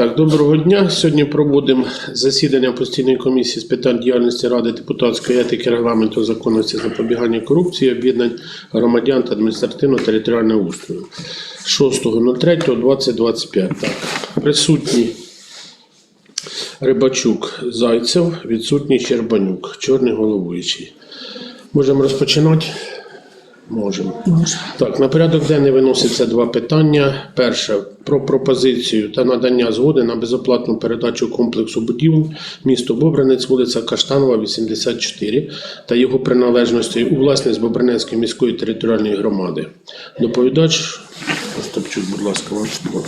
Так, доброго дня. Сьогодні проводимо засідання постійної комісії з питань діяльності Ради депутатської етики, регламенту, законності, запобігання корупції, об'єднань громадян та адміністративно-територіального устрою 6.03.2025. Так, присутні Рибачук, Зайцев, відсутній Щербанюк, чорний головуючий. Можемо розпочинати? Можемо. Так, на порядок денний виноситься два питання. Перше про пропозицію та надання згоди на безоплатну передачу комплексу будівель місто Бобринець, вулиця Каштанова, 84 та його приналежності у власність Бобринецької міської територіальної громади. Доповідач Остапчук, будь ласка, вам слово.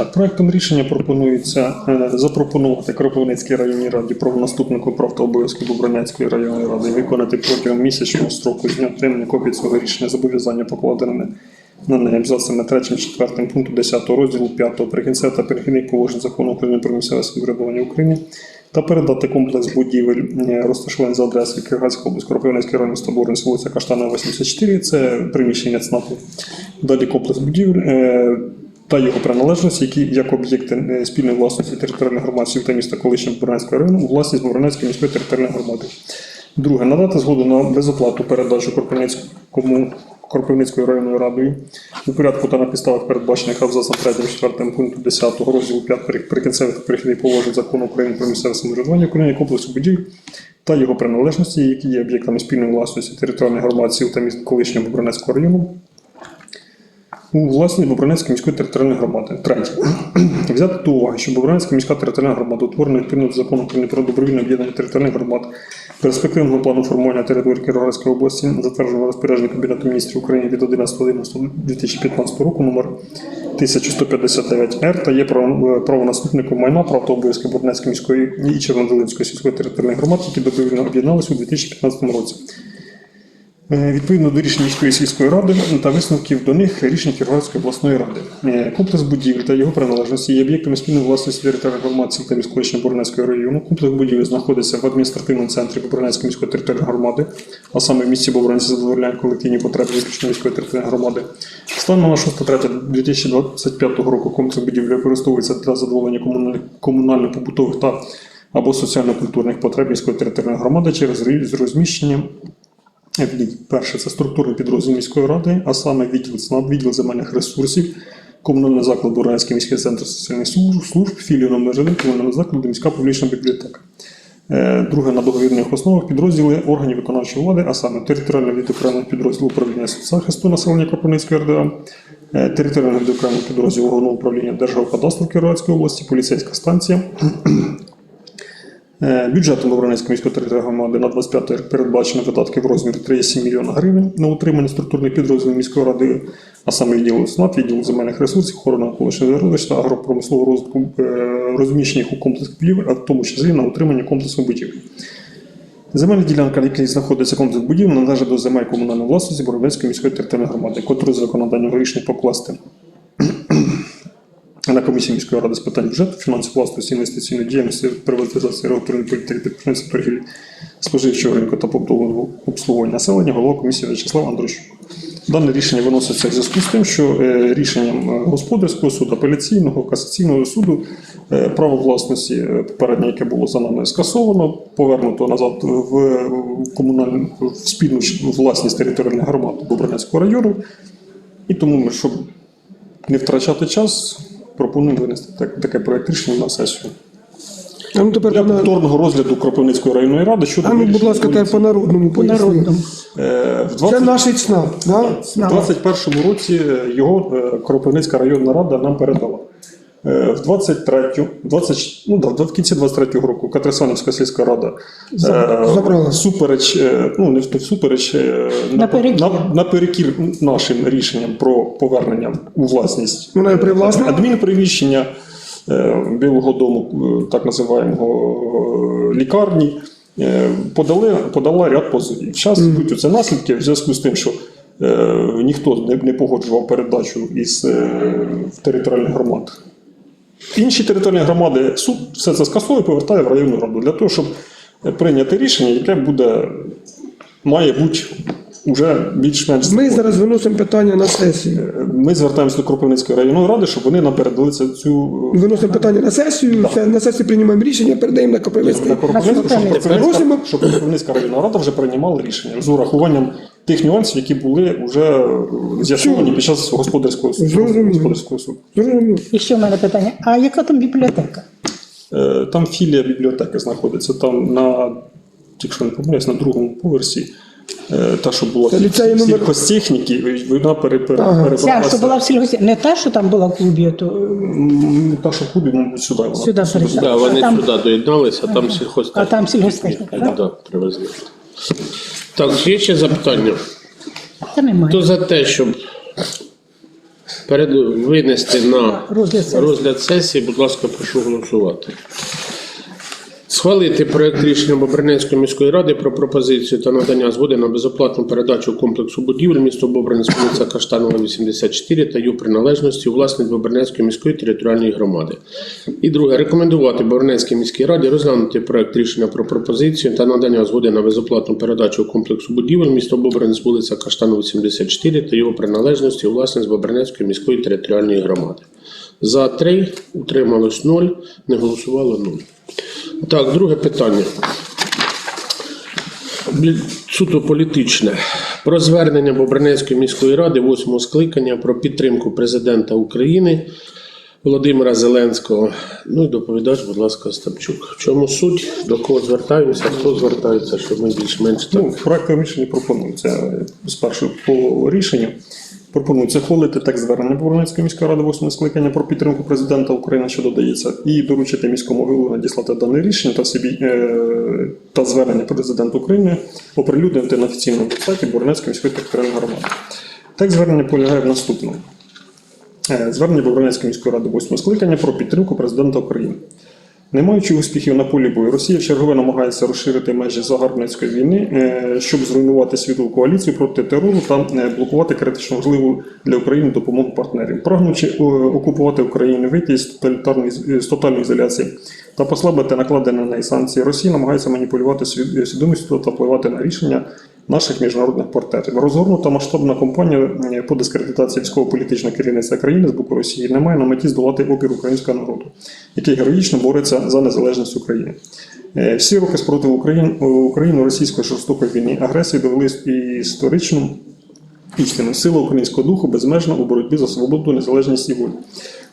Так, проектом рішення пропонується е, запропонувати Кропивницькій районній раді правонаступнику прав та обов'язків Бобринецької районної ради виконати протягом місячного строку з дня отримання копії цього рішення зобов'язання покладеними на неї абзацами 3 4 пункту 10 розділу 5 прикінця та перехідних положень закону України про місцеве самоврядування України та передати комплекс будівель е, розташований за адресою Киргазька область, Кропивницький район міста Борис, вулиця Каштанова, 84, це приміщення ЦНАПу. Далі комплекс будівель е, та його приналежності, які як об'єкти е, спільної власності територіальних громад сіл та міста колишнього Бобринецького району власність Бобринецької міської територіальної громади. Друге, надати згоду на безоплатну передачу Кропивницькому Кропивницькою районною радою у порядку та на підставах передбачених абзацом 3 4 пункту 10 розділу 5 прикінцевих перехідних положень закону України про місцеве самоврядування України комплексу будівель та його приналежності, які є об'єктами спільної власності територіальних громад сіл та міст колишнього Бобринецького району у власність Бобринецької міської територіальної громади. Третє. Взяти до уваги, що Бобринецька міська територіальна громада утворена відповідно до закону України про добровільне об'єднання територіальних громад, перспективного плану формування території Кіровоградської області, затвердженого розпорядження Кабінету міністрів України від 11.11.2015 року номер 1159-Р та є право- правонаступником майна прав та обов'язків Бобринецької міської і Червонодолинської сільської територіальних громад, які добровільно об'єдналися у 2015 році. Е, Відповідно до рішень міської сільської ради та висновків до них рішень Кіровоградської обласної ради. Е, Комплекс будівель та його приналежності є об'єктами спільної власності територіальних громад сіл та міської Борнецького району. Комплекс будівель знаходиться в адміністративному центрі Бобринецької міської територіальної громади, а саме в місті Бобринці задовольняє колективні потреби виключно міської територіальної громади. Станом на 6.3.2025 року комплекс будівель використовується для задоволення комунально-побутових та або соціально-культурних потреб міської територіальної громади через розміщення. Перше це структурний підрозділ міської ради, а саме відділ ЦНАП, відділ земельних ресурсів, комунальний заклад Буранський міський центр соціальних служб, філію номер 1 комунального закладу, міська публічна бібліотека. Е, Друге на договірних основах підрозділи органів виконавчої влади, а саме територіальний відокремлений підрозділ управління соцзахисту населення Кропивницької РДА, е, територіальний відокремлений підрозділ головного управління Держгеокадастру Кіровоградської області, поліцейська станція, Бюджетом Бобринецької міської територіальної громади на 25 рік передбачено видатки в розмірі 3,7 мільйона гривень на утримання структурних підрозділів міської ради, а саме відділу СНАП, відділу земельних ресурсів, охорони навколишнього середовища та агропромислового розвитку е, розміщених у комплексі будівель, а в тому числі на утримання комплексу будівель. Земельна ділянка, на якій знаходиться комплекс будівель, належить до земель комунальної власності Боровецької міської територіальної громади, котру з виконання рішення покласти на комісії міської ради з питань бюджету, фінансової власності, інвестиційної діяльності, приватизації регуляторної політики підприємств торгівлі, споживчого ринку та побутового обслуговування населення, голова комісії В'ячеслав Андрощук. Дане рішення виноситься в зв'язку з тим, що е, рішенням е, господарського суду, апеляційного, касаційного суду е, право власності попереднє, яке було за нами скасовано, повернуто назад в комунальну в спільну власність територіальних громад Бобринецького району. І тому ми, щоб не втрачати час, пропонуємо винести так, таке проект рішення на сесію. А ну тепер Для на... повторного розгляду Кропивницької районної ради щодо а ну, будь вирішення ласка, тепер по народному По поясніть. народному. Е, в Це 20 наш ЦНАП, да? в 21 році його е, Кропивницька районна рада нам передала. Е, В 23, 20, ну, да, в кінці 23-го року Катрисанівська сільська рада е, забрала. супереч, е, ну не всупереч, Наперекір. на, наперекір нашим рішенням про повернення у власність адмінприміщення Білого дому, так називаємо лікарні, подали, подала ряд позовів. Зараз йдуть це наслідки в зв'язку з тим, що ніхто не, погоджував передачу із в територіальних громад. Інші територіальні громади суд все це скасовує і повертає в районну раду для того, щоб прийняти рішення, яке буде, має бути вже більш-менш Ми зараз виносимо питання на сесію. ми звертаємося до Кропивницької районної ради, щоб вони нам передали це- цю Виносимо питання на сесію, це на сесії приймаємо рішення, передаємо на Кропивницький. на Кропивницьку, щоб Просимо. Кропивницька, щоб Кропивницька районна рада вже приймала рішення з урахуванням тих нюансів, які були вже е, з'ясовані під час господарського суду. Зрозуміло. Господарського суду. Зрозуміло. І ще в мене питання: а яка там бібліотека? Е, Там філія бібліотеки знаходиться, там на, якщо не помиляюсь, на другому поверсі. Е, Та, що була номер- сільхозтехніки, вона Ага. Ця, що була в сільгості, не та, що там була в клубі, то М, Та, що в клубі, мабуть, сюди вона. сюди перейшла. Да, вони там, сюди доєдналися, а там сільхозтехніка. а там сільгостехніка, так? Да, привезли. Так, є ще запитання? Та немає. Хто за те, щоб перед... винести на Розгляд сесії. розгляд сесії, будь ласка, прошу голосувати. Схвалити проект рішення Бобринецької міської ради про пропозицію та надання згоди на безоплатну передачу комплексу будівель місто Бобринець, вулиця Каштанова, 84 та її приналежності у власність Бобринецької міської територіальної громади. І друге, рекомендувати Бобринецькій міській раді розглянути проект рішення про пропозицію та надання згоди на безоплатну передачу комплексу будівель місто Бобринець, вулиця Каштанова, 84 та його приналежності у власність Бобринецької міської територіальної громади. За три утрималось 0, не голосувало 0. Так, друге питання. Суто політичне. Про звернення Бобринецької міської ради восьмого скликання про підтримку президента України Володимира Зеленського. Ну і доповідач, будь ласка, Остапчук. В чому суть? До кого звертаємося? Хто звертається, щоб ми більш-менш так. Ну, проектом рішення пропонується спершу по рішенню. Пропонується хвалити текст звернення Бобринецької міської ради 8 скликання про підтримку президента України, що додається, і доручити міському голову надіслати дане рішення та собі е, та звернення президента України оприлюднити на офіційному сайті Бобринецької міської територіальної громади. Текст звернення полягає в наступному. Е, Звернення Бобринецької міської ради 8 скликання про підтримку президента України. Не маючи успіхів на полі бою, Росія чергове намагається розширити межі загарбницької війни, е, щоб зруйнувати світову коаліцію проти терору та е, блокувати критично важливу для України допомогу партнерів, прагнучи е, окупувати Україну, вийти з тотальної ізоляції та послабити накладені на неї санкції. Росія намагається маніпулювати свід- свідомістю та впливати на рішення наших міжнародних партнерів. Розгорнута масштабна кампанія по дискредитації військово-політичного керівництва країни з боку Росії не має на меті здолати опір українського народу, який героїчно бореться за незалежність України. Е, Всі роки спротиву України, російської жорстокої війни агресії довели історичну істину. Сила українського духу безмежна у боротьбі за свободу, незалежність і волю.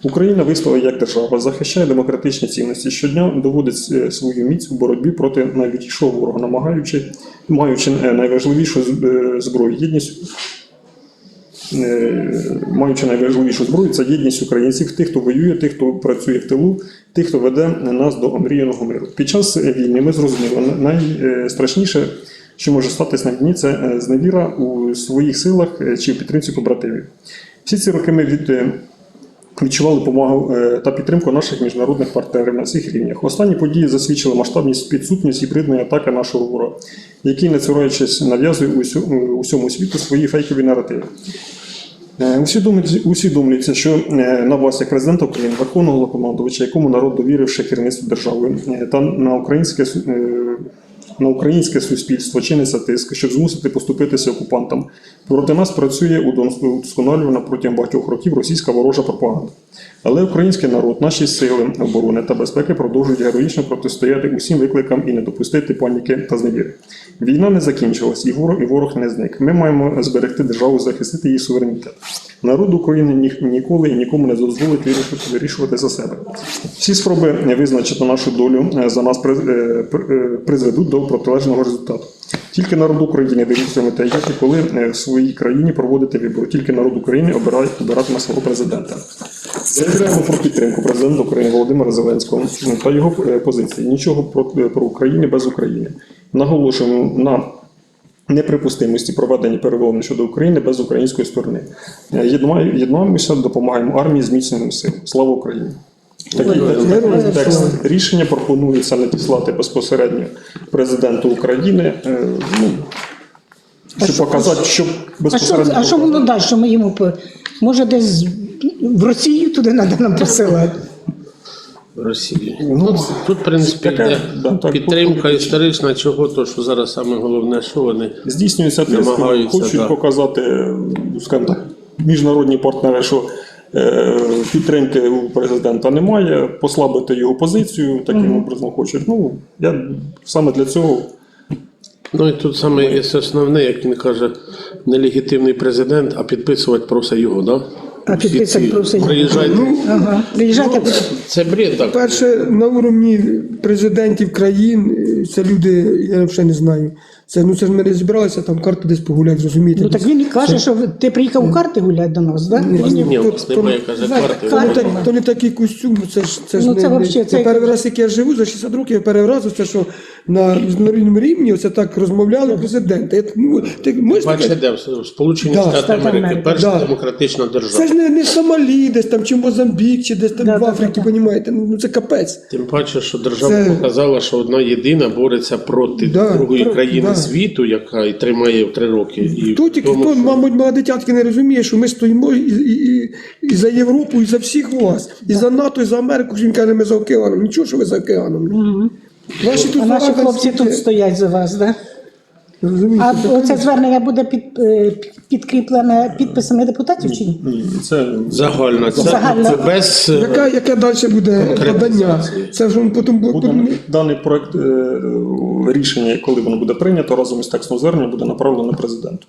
Україна вистояла як держава, захищає демократичні цінності. Щодня доводить е, свою міць у боротьбі проти найбільшого ворога, намагаючи, маючи е, найважливішу е, зброю єдність. Маючи найважливішу зброю, це єдність українців, тих, хто воює, тих, хто працює в тилу, тих, хто веде нас до омріяного миру. Під час війни ми зрозуміли, найстрашніше, що може статись на війні, це е, зневіра у своїх силах е, чи в підтримці побратимів. Всі ці роки ми від, е, відчували допомогу та підтримку наших міжнародних партнерів на всіх рівнях. Останні події засвідчили масштабність підсутність гібридної атаки нашого ворога, який, не цураючись, нав'язує усьому світу свої фейкові наративи. Усвідомлюється- що на вас, як президента України, верховного головнокомандувача, якому народ довірив ще керівництво державою, та на українське на українське суспільство чиниться тиск, щоб змусити поступитися окупантам. Проти нас працює удосконалювана протягом багатьох років російська ворожа пропаганда. Але український народ, наші сили оборони та безпеки продовжують героїчно протистояти усім викликам і не допустити паніки та зневіри. Війна не закінчилась, і ворог, і ворог не зник. Ми маємо зберегти державу, захистити її суверенітет. Народ України ні, ніколи і нікому не дозволить вирішувати, за себе. Всі спроби визначити нашу долю е, за нас е, е, призведуть до протилежного результату. Тільки народ України вирішуватиме, як і коли в своїй країні проводити вибори. Тільки народ України обирає обиратиме свого президента. Заявляємо про підтримку президента України Володимира Зеленського та його позиції. Нічого про Україну без України. Наголошуємо на неприпустимості проведення перемовин щодо України без української сторони. Е, Єднаємося, допомагаємо армії зміцненим сил. Слава Україні! Такий текст рішення пропонується надіслати безпосередньо президенту України. е, Ну, щоб показати, що А що, безпосередньо. а що воно далі? Що ми йому по- може десь в Росію туди треба нам посилати? Росії. Ну, Тут, в принципі, йде да, так, підтримка історична, чого то, що зараз саме головне, що вони. Здійснюється тиск, Намагаються, хочуть да. показати, скажімо так, міжнародні партнери, що е, підтримки у президента немає, послабити його позицію, таким образом хочуть. Ну, я саме для цього Ну і тут саме є основне, як він каже, нелегітимний президент, а підписувати просить його, да? А Всі ці просить. Приїжджайте. Ага. Приїжджайте. Це бред так. Перше, на уровні президентів країн, е, це люди, я взагалі не знаю. Це, ну, це ж ми не зібралися там карти десь погуляти, зрозумієте. Ну так він і каже, що ви- ти приїхав у карти гуляти до нас, так? Ні, Ні, то- у то- немає, каже, Знаєте, карти. То не, так, то не такий костюм, це ж це ж Ну, не, це не- вообще, це я перший раз, як я живу за 60 років, я перший раз це що на міжнародному рівні оце так розмовляли президенти. Я, ну, ти можеш Бачите, де в Сполучені Да. Штати Америки, Америки. перша Да. демократична держава. Це ж не, не Сомалі, десь там, чи Мозамбік, чи десь там Да, в да, Африці, да, да. понімаєте? Ну це капець. Тим паче, що держава Це- показала, що одна єдина бореться проти Да, другої про- країни да. світу, яка і тримає в три роки. І Хто в тільки тому, хто, що- мабуть, мого дитятки не розуміє, що ми стоїмо і, і, і, і за Європу, і за всіх вас, і за НАТО, і за Америку. Він каже, ми за океаном. Нічого, що ви за океаном. Ваші тут А наші хлопці тут стоять за вас, так? розумієте? А оце звернення буде під, е, підкріплене підписами депутатів чи ні? ні, це Загальна. Це, Загальна. це без... е, Яка, яке далі буде подання? Це ж він потім буде потім- даний проект е, рішення, коли воно буде прийнято, разом із текстом звернення буде направлено президенту.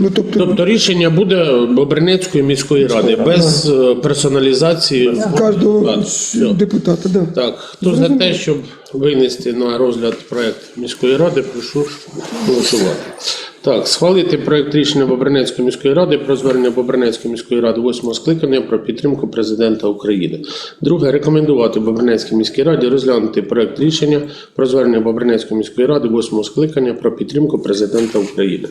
Ну, тобто, Тобто рішення буде Бобринецької міської ради без е, персоналізації. кожного все. депутата, да. Так, хто за те, щоб винести на розгляд проект міської ради, прошу голосувати. Так, схвалити проект рішення Бобринецької міської ради про звернення Бобринецької міської ради восьмого скликання про підтримку президента України. Друге, рекомендувати Бобринецькій міській раді розглянути проект рішення про звернення Бобринецької міської ради восьмого скликання про підтримку президента України.